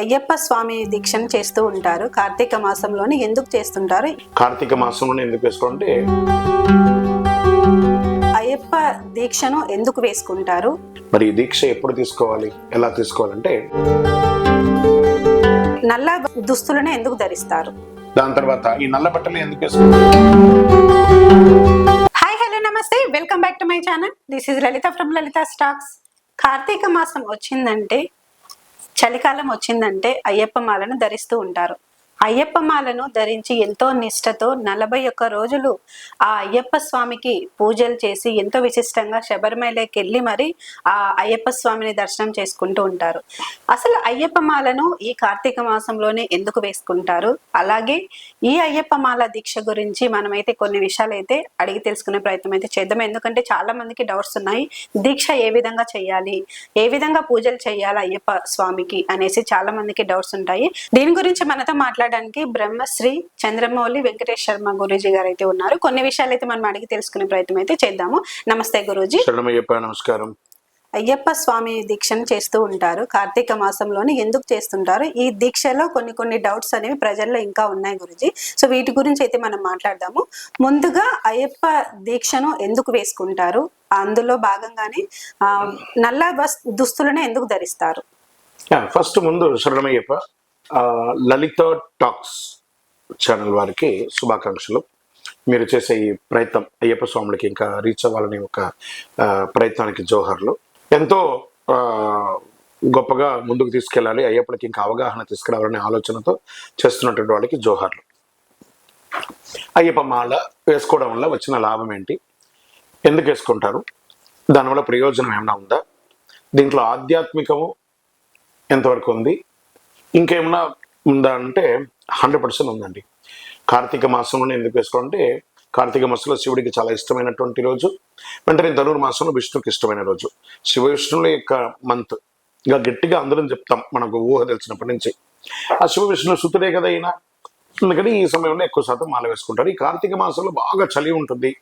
అయ్యప్ప స్వామి దీక్షను చేస్తూ ఉంటారు. కార్తీక మాసంలోని ఎందుకు చేస్తుంటారు? కార్తీక మాసంలోనే ఎందుకు వేసుకోవాలంటే అయ్యప్ప దీక్షను ఎందుకు వేసుకుంటారు? మరి ఈ దీక్ష ఎప్పుడు తీసుకోవాలి? ఎలా తీసుకోవాలంటే నల్ల దుస్తులను ఎందుకు ధరిస్తారు? దాని తర్వాత ఈ నల్ల బట్టలు ఎందుకు వేసుకోవాలి హాయ్ హలో నమస్తే. Welcome back to my channel. This is Lalitha from Lalitha stocks. Karthika మాసం వచ్చిందంటే చలికాలం వచ్చిందంటే అయ్యప్ప మాలను ధరిస్తూ ఉంటారు. అయ్యప్పమాలను ధరించి ఎంతో నిష్టతో నలభై ఒక్క రోజులు ఆ అయ్యప్ప స్వామికి పూజలు చేసి ఎంతో విశిష్టంగా శబరిమలకి వెళ్ళి మరి ఆ అయ్యప్ప స్వామిని దర్శనం చేసుకుంటూ ఉంటారు. అసలు అయ్యప్ప మాలను ఈ కార్తీక మాసంలోనే ఎందుకు వేసుకుంటారు? అలాగే ఈ అయ్యప్పమాల దీక్ష గురించి మనమైతే కొన్ని విషయాలు అయితే అడిగి తెలుసుకునే ప్రయత్నం అయితే చేద్దాం. ఎందుకంటే చాలా మందికి డౌట్స్ ఉన్నాయి. దీక్ష ఏ విధంగా చేయాలి? ఏ విధంగా పూజలు చేయాలి అయ్యప్ప స్వామికి అనేసి చాలా మందికి డౌట్స్ ఉంటాయి. దీని గురించి మనతో మాట్లాడడానికి బ్రహ్మశ్రీ చంద్రమౌళి వెంకటేష్ శర్మ గురూజీ గారు అయితే ఉన్నారు. కొన్ని విషయాలు అయితే మనం అడిగి తెలుసుకునే ప్రయత్నం అయితే చేద్దాము. నమస్తే గురూజీ. నమస్కారం. అయ్యప్ప స్వామి దీక్షను చేస్తూ ఉంటారు. కార్తీక మాసంలోని ఎందుకు చేస్తుంటారు? ఈ దీక్షలో కొన్ని కొన్ని డౌట్స్ అనేవి ప్రజల్లో ఇంకా ఉన్నాయి గురుజీ. సో వీటి గురించి అయితే మనం మాట్లాడదాము. ముందుగా అయ్యప్ప దీక్షను ఎందుకు వేసుకుంటారు? అందులో భాగంగానే నల్ల దుస్తులను ఎందుకు ధరిస్తారు? ఫస్ట్ ముందు శరణమయ్యప్ప లలిత టాక్స్ ఛానల్ వారికి శుభాకాంక్షలు. మీరు చేసే ఈ ప్రయత్నం అయ్యప్ప స్వాములకి ఇంకా రీచ్ అవ్వాలనే ఒక ప్రయత్నానికి జోహర్లు. ఎంతో గొప్పగా ముందుకు తీసుకెళ్ళాలి. అయ్యప్పటికి ఇంకా అవగాహన తీసుకురావాలనే ఆలోచనతో చేస్తున్నటువంటి వాళ్ళకి జోహార్లు. అయ్యప్ప మాల వేసుకోవడం వల్ల వచ్చిన లాభం ఏంటి? ఎందుకు వేసుకుంటారు? దానివల్ల ప్రయోజనం ఏమైనా ఉందా? దీంట్లో ఆధ్యాత్మికము ఎంతవరకు ఉంది? ఇంకేమన్నా ఉందా అంటే హండ్రెడ్ పర్సెంట్ ఉందండి. కార్తీక మాసంలోనే ఎందుకు వేసుకోవాలంటే కార్తీక మాసంలో శివుడికి చాలా ఇష్టమైనటువంటి రోజు. వెంటనే ధనుర్మాసంలో విష్ణుకి ఇష్టమైన రోజు. శివ విష్ణువుల యొక్క మంత్. ఇంకా గట్టిగా అందరం చెప్తాం మనకు ఊహ తెలిసినప్పటి నుంచి. ఆ శివ విష్ణు సుతుడే కదా అయినా అందుకని ఈ సమయంలో ఎక్కువ శాతం మాల వేసుకుంటారు. ఈ కార్తీక మాసంలో బాగా చలి ఉంటుంది.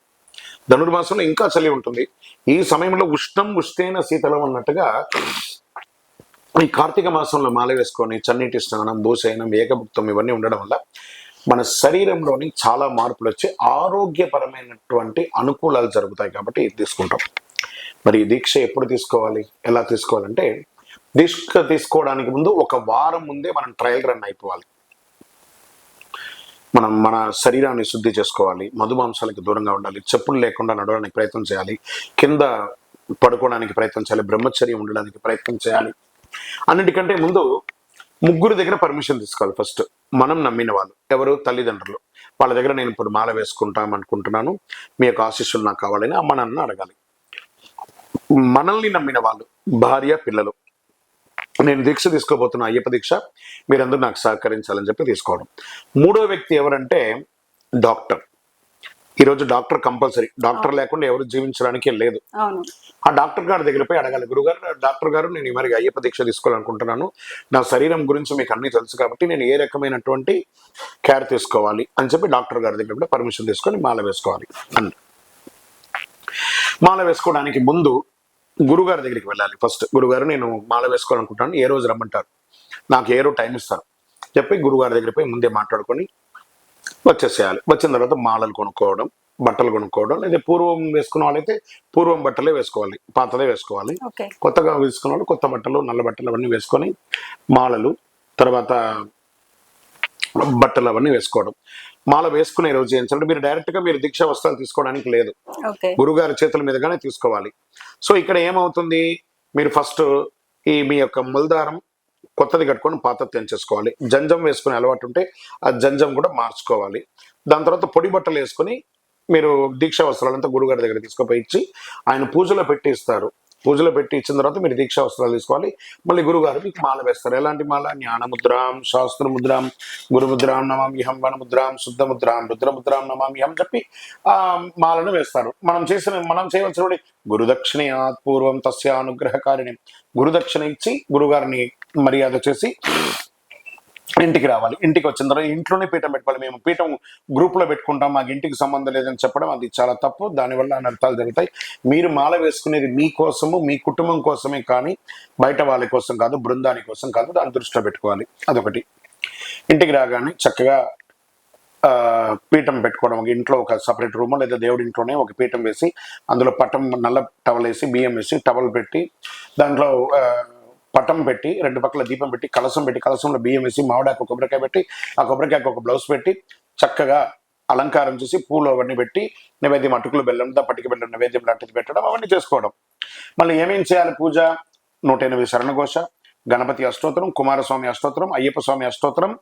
ధనుర్మాసంలో ఇంకా చలి ఉంటుంది. ఈ సమయంలో ఉష్ణం ఉష్ణైన శీతలం అన్నట్టుగా ఈ కార్తీక మాసంలో మాల వేసుకొని చన్నీటి స్నానం భూశయనం ఏకభుక్తం ఇవన్నీ ఉండడం వల్ల మన శరీరంలోని చాలా మార్పులు వచ్చి ఆరోగ్యపరమైనటువంటి అనుకూలాలు జరుగుతాయి కాబట్టి ఇది తీసుకుంటాం. మరి ఈ దీక్ష ఎప్పుడు తీసుకోవాలి? ఎలా తీసుకోవాలంటే దీక్ష తీసుకోవడానికి ముందు ఒక వారం ముందే మనం ట్రయల్ రన్ అయిపోవాలి. మనం మన శరీరాన్ని శుద్ధి చేసుకోవాలి. మధుమాంసాలకు దూరంగా ఉండాలి. చెప్పులు లేకుండా నడవడానికి ప్రయత్నం చేయాలి. కింద పడుకోవడానికి ప్రయత్నం చేయాలి. బ్రహ్మచర్యం ఉండడానికి ప్రయత్నం చేయాలి. అన్నిటికంటే ముందు ముగ్గురు దగ్గర పర్మిషన్ తీసుకోవాలి ఫస్ట్ మనం నమ్మిన వాళ్ళు. ఎవరు? తల్లిదండ్రులు. వాళ్ళ దగ్గర నేను ఇప్పుడు మాల వేసుకుంటాం అనుకుంటున్నాను. మీ యొక్క ఆశీస్సులు నాకు కావాలని అమ్మ నాన్న అడగాలి. మనల్ని నమ్మిన వాళ్ళు భార్య పిల్లలు నేను దీక్ష తీసుకోబోతున్న అయ్యప్ప దీక్ష మీరందరూ నాకు సహకరించాలని చెప్పి తీసుకోవడం. మూడో వ్యక్తి ఎవరంటే డాక్టర్. ఈరోజు డాక్టర్ కంపల్సరీ. డాక్టర్ లేకుండా ఎవరు జీవించడానికి లేదు. ఆ డాక్టర్ గారి దగ్గర పోయి అడగాలి. గురుగారు డాక్టర్ గారు నేను ఈ మరి అయ్యప్ప దీక్ష తీసుకోవాలనుకుంటున్నాను. నా శరీరం గురించి మీకు అన్ని తెలుసు కాబట్టి నేను ఏ రకమైనటువంటి కేర్ తీసుకోవాలి అని చెప్పి డాక్టర్ గారి దగ్గర కూడా పర్మిషన్ తీసుకొని మాల వేసుకోవాలి అని మాల వేసుకోవడానికి ముందు గురుగారి దగ్గరికి వెళ్ళాలి ఫస్ట్ గురుగారు నేను మాల వేసుకోవాలనుకుంటాను ఏ రోజు రమ్మంటారు? నాకు ఏ రోజు టైం ఇస్తారు? చెప్పి గురుగారి దగ్గర పోయి ముందే మాట్లాడుకొని వచ్చేసేయాలి. వచ్చిన తర్వాత మాలలు కొనుక్కోవడం బట్టలు కొనుక్కోవడం లేదా పూర్వం వేసుకున్న వాళ్ళైతే పూర్వం బట్టలే వేసుకోవాలి పాతదే వేసుకోవాలి. కొత్తగా వేసుకున్న వాళ్ళు కొత్త బట్టలు నల్ల బట్టలు అవన్నీ వేసుకొని మాలలు తర్వాత బట్టలు అవన్నీ వేసుకోవడం. మాల వేసుకునే రోజు ఏం చేయాలంటే మీరు డైరెక్ట్గా మీరు దీక్షా వస్త్రాలు తీసుకోవడానికి లేదు. గురుగారి చేతుల మీదుగానే తీసుకోవాలి. సో ఇక్కడ ఏమవుతుంది? మీరు ఫస్ట్ ఈ మీ యొక్క ముల్దారం కొత్తది కట్టుకొని పాత తెంచేసుకోవాలి. జంజం వేసుకునే అలవాటు ఉంటే ఆ జంజం కూడా మార్చుకోవాలి. దాని తర్వాత పొడి బట్టలు వేసుకొని మీరు దీక్షా వస్త్రాలంతా గురుగారి దగ్గర తీసుకుపోయి ఇచ్చి ఆయన పూజలో పెట్టి ఇస్తారు. పూజలో పెట్టి ఇచ్చిన తర్వాత మీరు దీక్షా వస్త్రాలు తీసుకోవాలి. మళ్ళీ గురుగారు మీకు మాల వేస్తారు. ఎలాంటి మాల? జ్ఞానముద్రాం శాస్త్రముద్రాం గురుముద్రాం నమామ్యహం వనముద్రాం శుద్ధముద్రాం రుద్రముద్రాం నమామ్యహం చెప్పి ఆ మాలను వేస్తారు. మనం చేసిన మనం చేయవలసిన గురుదక్షిణయాత్ పూర్వం తస్య అనుగ్రహకారిణి. గురుదక్షిణ ఇచ్చి గురుగారిని మర్యాద చేసి ఇంటికి రావాలి. ఇంటికి వచ్చిన తర్వాత ఇంట్లోనే పీఠం పెట్టుకోవాలి. మేము పీఠం గ్రూప్లో పెట్టుకుంటాం. మాకు ఇంటికి సంబంధం లేదని చెప్పడం అది చాలా తప్పు. దానివల్ల అనర్థాలు జరుగుతాయి. మీరు మాల వేసుకునేది మీ కోసము మీ కుటుంబం కోసమే కానీ బయట వాళ్ళ కోసం కాదు బృందాని కోసం కాదు దాన్ని దృష్టిలో పెట్టుకోవాలి. అదొకటి. ఇంటికి రాగానే చక్కగా పీఠం పెట్టుకోవడం. ఒక ఇంట్లో ఒక సపరేట్ రూమ్ లేదా దేవుడి ఇంట్లోనే ఒక పీఠం వేసి అందులో పట్టం నల్ల టవల్ వేసి బియ్యం వేసి టవల్ పెట్టి దాంట్లో పటం పెట్టి రెండు పక్కల దీపం పెట్టి కలసం పెట్టి కలసంలో బియ్యం వేసి మామిడాకు కొబ్బరికాయ పెట్టి ఆ కొబ్బరికాయకు ఒక బ్లౌజ్ పెట్టి చక్కగా అలంకారం చేసి పూలు అవన్నీ పెట్టి నైవేద్యం అటుకులు బెల్లం పట్టికి బెల్లం నైవేద్యం లాంటిది పెట్టడం అవన్నీ చేసుకోవడం. మళ్ళీ ఏమేం చేయాలి పూజ? నూట ఎనిమిది శరణఘోష గణపతి అష్టోత్తరం కుమారస్వామి అష్టోత్తరం అయ్యప్ప స్వామి అష్టోత్తరం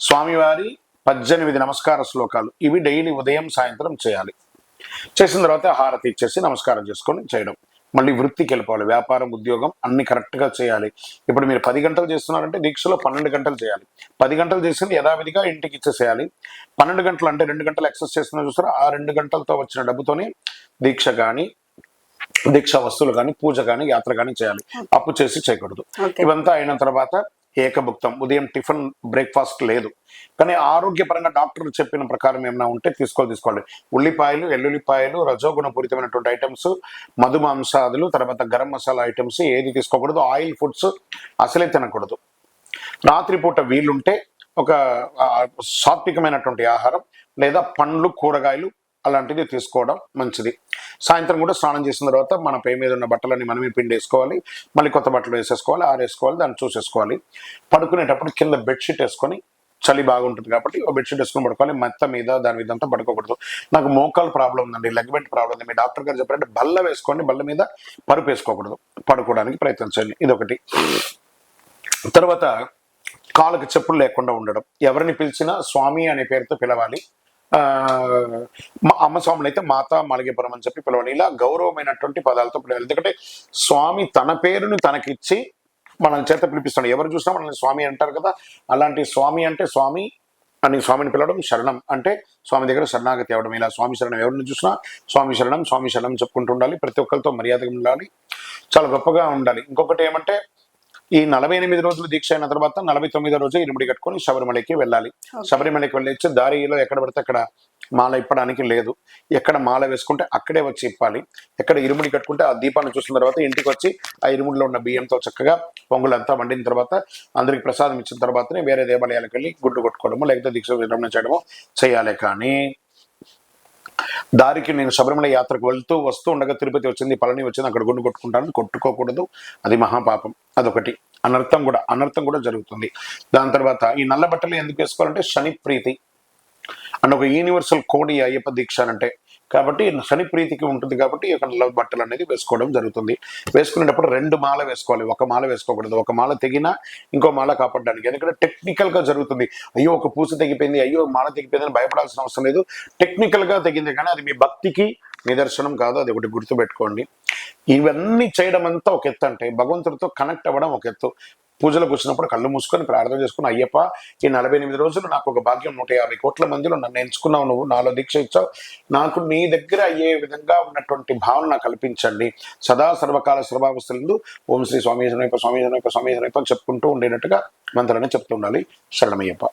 స్వామివారి పద్దెనిమిది నమస్కార శ్లోకాలు. ఇవి డైలీ ఉదయం సాయంత్రం చేయాలి. చేసిన తర్వాత హారతి ఇచ్చేసి నమస్కారం చేసుకొని చేయడం. మళ్ళీ వృత్తికి వెళ్ళిపోవాలి. వ్యాపారం ఉద్యోగం అన్ని కరెక్ట్గా చేయాలి. ఇప్పుడు మీరు పది గంటలు చేస్తున్నారంటే దీక్షలో పన్నెండు గంటలు చేయాలి. పది గంటలు చేసింది యథావిధిగా ఇంటికి ఇచ్చేసేయాలి. పన్నెండు గంటలు అంటే రెండు గంటలు ఎక్సెస్ చేస్తున్నా చూస్తారా? ఆ రెండు గంటలతో వచ్చిన డబ్బుతోని దీక్ష కానీ దీక్ష వస్తువులు కానీ పూజ కానీ యాత్ర కానీ చేయాలి. అప్పు చేసి చేయకూడదు. ఇవంతా అయిన తర్వాత ఏకభుక్తం. ఉదయం టిఫిన్ బ్రేక్ఫాస్ట్ లేదు. కానీ ఆరోగ్యపరంగా డాక్టర్ చెప్పిన ప్రకారం ఏమైనా ఉంటే తీసుకోవాలి తీసుకోవాలి. ఉల్లిపాయలు ఎల్లుల్లిపాయలు రజోగుణపూరితమైనటువంటి ఐటమ్స్ మధుమాంసాదులు తర్వాత గరం మసాలా ఐటమ్స్ ఏది తీసుకోకూడదు. ఆయిల్ ఫుడ్స్ అసలే తినకూడదు. రాత్రిపూట వీలుంటే ఒక సాత్వికమైనటువంటి ఆహారం లేదా పండ్లు కూరగాయలు అలాంటిది తీసుకోవడం మంచిది. సాయంత్రం కూడా స్నానం చేసిన తర్వాత మన పై మీద ఉన్న బట్టలన్నీ మనమే పిండి వేసుకోవాలి మళ్ళీ కొత్త బట్టలు వేసేసుకోవాలి ఆరేసుకోవాలి దాన్ని చూసేసుకోవాలి. పడుకునేటప్పుడు కింద బెడ్షీట్ వేసుకొని చలి బాగుంటుంది కాబట్టి ఒక బెడ్షీట్ వేసుకుని పడుకోవాలి. మెత్త మీద దాని మీద అంతా పడుకోకూడదు. నాకు మోకాలు ప్రాబ్లం ఉందండి లెగ్మెంట్ ప్రాబ్లం ఉంది. మీ డాక్టర్ గారు చెప్పారంటే బల్ల వేసుకోండి బల్ల మీద పరుపు వేసుకోకూడదు. పడుకోవడానికి ప్రయత్నించండి ఇదొకటి. తర్వాత కాళ్ళకి చెప్పులు లేకుండా ఉండడం. ఎవరిని పిలిచినా స్వామి అనే పేరుతో పిలవాలి. అమ్మ స్వాములు అయితే మాత మలగేపురం అని చెప్పి పిలవాలి ఇలా గౌరవమైనటువంటి పదాలతో పిలవాలి. ఎందుకంటే స్వామి తన పేరును తనకిచ్చి మనల్ని చేత పిలిపిస్తాడు. ఎవరు చూసినా మనల్ని స్వామి అంటారు కదా. అలాంటి స్వామి అంటే స్వామి అని స్వామిని పిలవడం శరణం. అంటే స్వామి దగ్గర శరణాగతి అవ్వడం. ఇలా స్వామి శరణం ఎవరిని చూసినా స్వామి శరణం స్వామి శరణం చెప్పుకుంటూ ఉండాలి. ప్రతి ఒక్కరితో మర్యాదగా ఉండాలి. చాలా గొప్పగా ఉండాలి. ఇంకొకటి ఏమంటే ఈ నలభై ఎనిమిది రోజులు దీక్ష అయిన తర్వాత నలభై తొమ్మిదో రోజు ఇరుముడి కట్టుకొని శబరిమలకి వెళ్ళాలి. శబరిమలకి వెళ్ళొచ్చి దారిలో ఎక్కడ పడితే అక్కడ మాల ఇప్పడానికి లేదు. ఎక్కడ మాల వేసుకుంటే అక్కడే వచ్చి ఇప్పాలి. ఎక్కడ ఇరుముడి కట్టుకుంటే ఆ దీపాన్ని చూసిన తర్వాత ఇంటికి వచ్చి ఆ ఇరుముడిలో ఉన్న బియ్యంతో చక్కగా పొంగులంతా వండిన తర్వాత అందరికి ప్రసాదం ఇచ్చిన తర్వాతనే వేరే దేవాలయాలకు వెళ్ళి గుడ్డు కొట్టుకోవడము లేకపోతే దీక్ష విరమణ చేయడము చేయాలి కానీ దారికి నేను శబరిమల యాత్రకు వెళ్తూ వస్తూ ఉండగా తిరుపతి వచ్చింది పళని వచ్చింది అక్కడ గుండు కొట్టుకుంటాను. కొట్టుకోకూడదు. అది మహాపాపం. అదొకటి. అనర్థం కూడా అనర్థం కూడా జరుగుతుంది. దాని తర్వాత ఈ నల్ల బట్టలు ఎందుకు వేసుకోవాలంటే శని ప్రీతి. అండ్ ఒక యూనివర్సల్ కోడ్ ఈ అయ్యప్ప దీక్ష అంటే కాబట్టి శని ప్రీతికి ఉంటుంది కాబట్టి ఈ యొక్క బట్టలు అనేది వేసుకోవడం జరుగుతుంది. వేసుకునేటప్పుడు రెండు మాల వేసుకోవాలి. ఒక మాల వేసుకోకూడదు. ఒక మాల తెగినా ఇంకో మాల కాపాడడానికి. ఎందుకంటే టెక్నికల్గా జరుగుతుంది. అయ్యో ఒక పూస తెగిపోయింది. అయ్యో మాల తెగిపోయిందని భయపడాల్సిన అవసరం లేదు. టెక్నికల్గా తెగింది కానీ అది మీ భక్తికి నిదర్శనం కాదు. అది ఒకటి గుర్తుపెట్టుకోండి. ఇవన్నీ చేయడం అంతా ఒక ఎత్తు అంటే భగవంతుడితో కనెక్ట్ అవ్వడం ఒక ఎత్తు. పూజలకు వచ్చినప్పుడు కళ్ళు మూసుకొని ప్రార్థన చేసుకుని అయ్యప్ప ఈ నలభై ఎనిమిది రోజులు నాకు ఒక భాగ్యం నూట యాభై కోట్ల మందిలో నన్ను ఎంచుకున్నావు నువ్వు నాలో దీక్ష ఇచ్చావు నాకు నీ దగ్గర అయ్యే విధంగా ఉన్నటువంటి భావన నాకు కల్పించండి సదా సర్వకాల సర్వావస్థలందు ఓం శ్రీ స్వామి శరణయ్యప్ప స్వామి శరణయ్యప్ప స్వామి శరణయ్యప్ప చెప్పుకుంటూ ఉండేటట్టుగా మంత్రాన్ని చెప్తుండాలి శరణమయ్యప్ప